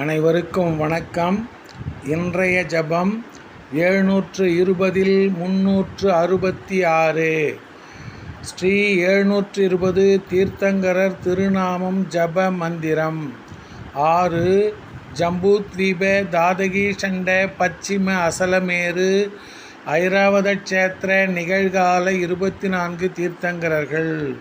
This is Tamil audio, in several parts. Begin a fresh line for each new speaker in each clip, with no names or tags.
அனைவருக்கும் வணக்கம். இன்றைய ஜபம் எழுநூற்று இருபதில் முன்னூற்று அறுபத்தி ஆறு. ஸ்ரீ எழுநூற்று இருபது தீர்த்தங்கரர் திருநாமம் ஜப மந்திரம். ஆறு ஜம்பூத்வீப தாதகி சண்ட பச்சிம அசலமேரு ஐராவத க்ஷேத்திர நிகழ்கால இருபத்தி நான்கு தீர்த்தங்கரர்கள்.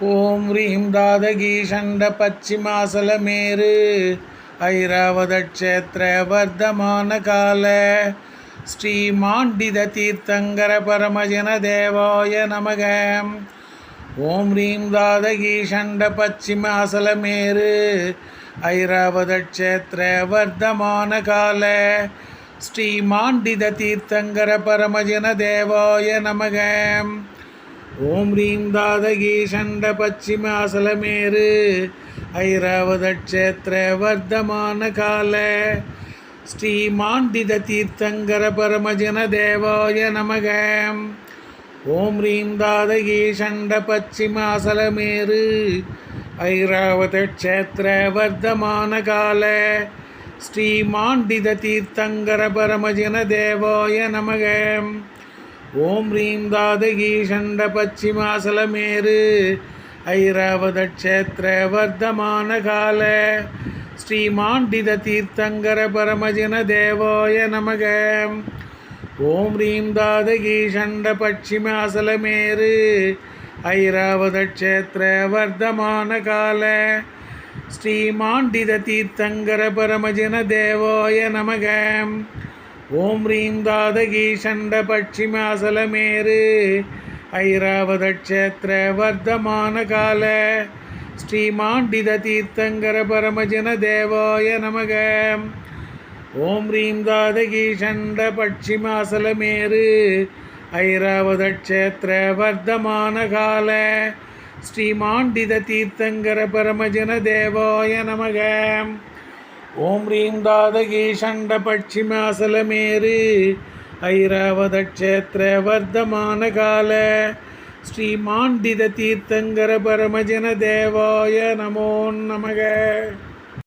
ஓம் ரீம் தாதகி ஷண்ட பச்சிமாசலமேரு ஐராவத வர்த்தமான கால ஸ்ரீ மாண்டித தீர்த்தங்கர பரமஜன தேவாய நமக. ஓம் ரீம் தாதகி ஷண்ட பச்சிமாசலமேரு ஐராவத வர்த்தமான கால ஸ்ரீ மாண்டித தீர்த்தங்கர பரமஜன தேவாய நமகம் ஓம் ரீம் தாதகீ சண்ட பச்சிமாசலமேரு ஐராவத க்ஷேத்திர வர்தமான கால ஸ்ரீ மாண்டித தீர்த்தங்கர பரமஜன தேவாய நமக. ஓம் ரீம் தாதகீ சண்ட பச்சிமாசலமேரு ஐராவத க்ஷேத்திர வர்தமான கால ஸ்ரீ மாண்டித தீர்த்தங்கர பரமஜன தேவாய நமகம் ஓம் ரீம் தாதகி சண்ட பச்சிமாசலமேரு ஐராவத க்ஷேத்திர வர்தமான கால. ஸ்ரீமாண்டித தீர்த்தங்கர பரமஜன தேவாய நமக. ஓம் ரீம் தாதகி சண்ட பச்சிமாசலமேரு ஐராவத க்ஷேத்திர வர்தமான கால. ஸ்ரீமாண்டித தீர்த்தங்கர பரமஜன தேவாய நமகம் ஓம் ரீம் தாதகி சண்ட பட்சிமாசலமேரு ஐராவதக்ஷேத்திர வர்த்தமான கால. ஸ்ரீமாண்டித தீர்த்தங்கர பரமஜன தேவாய நமக. ஓம் ரீம் தாதகி சண்ட பட்சிமாசலமேரு ஐராவதக்ஷேத்திர வர்த்தமான கால. ஸ்ரீமாண்டித தீர்த்தங்கர பரமஜன தேவாய நமகம் ஓம் ரீம் தாதகி சண்ட பட்சிமாசலமேரு ஐராவத க்ஷேத்திர வர்தமான கால ஸ்ரீ மாண்டித தீர்த்தங்கர பரமஜன தேவாய நமோ நமக.